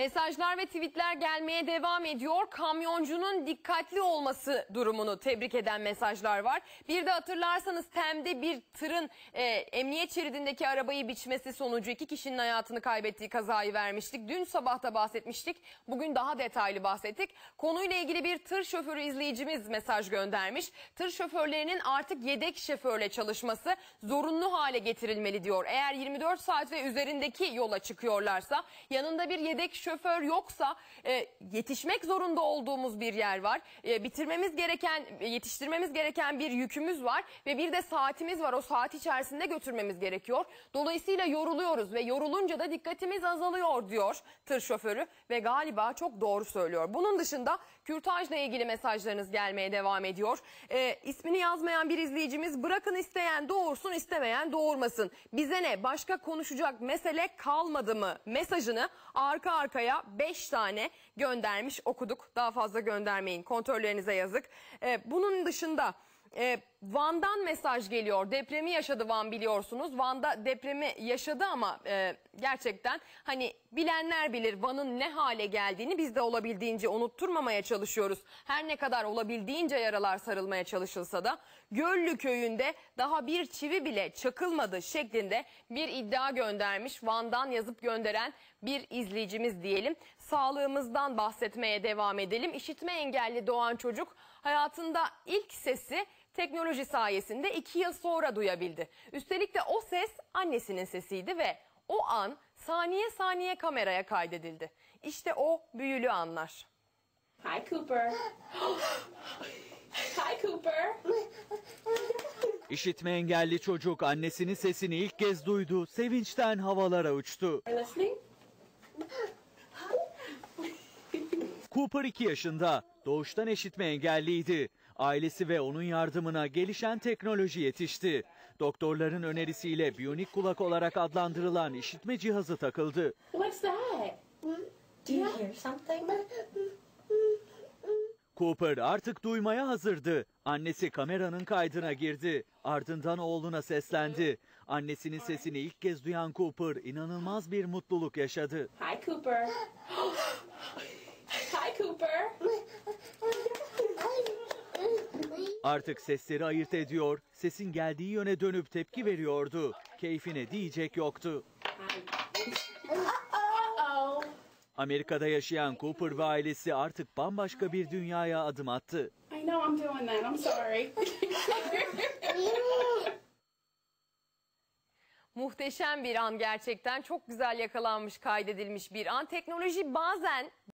Mesajlar ve tweetler gelmeye devam ediyor. Kamyoncunun dikkatli olması durumunu tebrik eden mesajlar var. Bir de hatırlarsanız Tem'de bir tırın e, emniyet şeridindeki arabayı biçmesi sonucu iki kişinin hayatını kaybettiği kazayı vermiştik. Dün sabah da bahsetmiştik. Bugün daha detaylı bahsettik. Konuyla ilgili bir tır şoförü izleyicimiz mesaj göndermiş. Tır şoförlerinin artık yedek şoförle çalışması zorunlu hale getirilmeli diyor. Eğer 24 saat ve üzerindeki yola çıkıyorlarsa yanında bir yedek şoför yoksa e, yetişmek zorunda olduğumuz bir yer var. E, bitirmemiz gereken, yetiştirmemiz gereken bir yükümüz var ve bir de saatimiz var. O saat içerisinde götürmemiz gerekiyor. Dolayısıyla yoruluyoruz ve yorulunca da dikkatimiz azalıyor diyor tır şoförü ve galiba çok doğru söylüyor. Bunun dışında kürtajla ilgili mesajlarınız gelmeye devam ediyor. E, ismini yazmayan bir izleyicimiz bırakın isteyen doğursun istemeyen doğurmasın. Bize ne başka konuşacak mesele kalmadı mı mesajını arka arkaya 5 tane göndermiş okuduk. Daha fazla göndermeyin kontrollerinize yazık. Ee, bunun dışında e, Van'dan mesaj geliyor. Depremi yaşadı Van biliyorsunuz. Van'da depremi yaşadı ama e, gerçekten hani bilenler bilir Van'ın ne hale geldiğini biz de olabildiğince unutturmamaya çalışıyoruz. Her ne kadar olabildiğince yaralar sarılmaya çalışılsa da Göllü köyünde daha bir çivi bile çakılmadı şeklinde bir iddia göndermiş. Van'dan yazıp gönderen bir izleyicimiz diyelim. Sağlığımızdan bahsetmeye devam edelim. İşitme engelli doğan çocuk hayatında ilk sesi teknoloji sayesinde iki yıl sonra duyabildi. Üstelik de o ses annesinin sesiydi ve o an saniye saniye kameraya kaydedildi. İşte o büyülü anlar. Hi, Cooper. Hi, Cooper. İşitme engelli çocuk annesinin sesini ilk kez duydu, sevinçten havalara uçtu. Are you listening? Cooper 2 yaşında, doğuştan işitme engelliydi. Ailesi ve onun yardımına gelişen teknoloji yetişti. Doktorların önerisiyle biyonik kulak olarak adlandırılan işitme cihazı takıldı. What's that? Do you hear something? Cooper artık duymaya hazırdı. Annesi kameranın kaydına girdi. Ardından oğluna seslendi. Annesinin sesini ilk kez duyan Cooper inanılmaz bir mutluluk yaşadı. Hi, Cooper. Cooper. Artık sesleri ayırt ediyor, sesin geldiği yöne dönüp tepki veriyordu. Keyfine diyecek yoktu. Amerika'da yaşayan Cooper ve ailesi artık bambaşka bir dünyaya adım attı. I know I'm doing that. I'm sorry. Muhteşem bir an gerçekten çok güzel yakalanmış kaydedilmiş bir an. Teknoloji bazen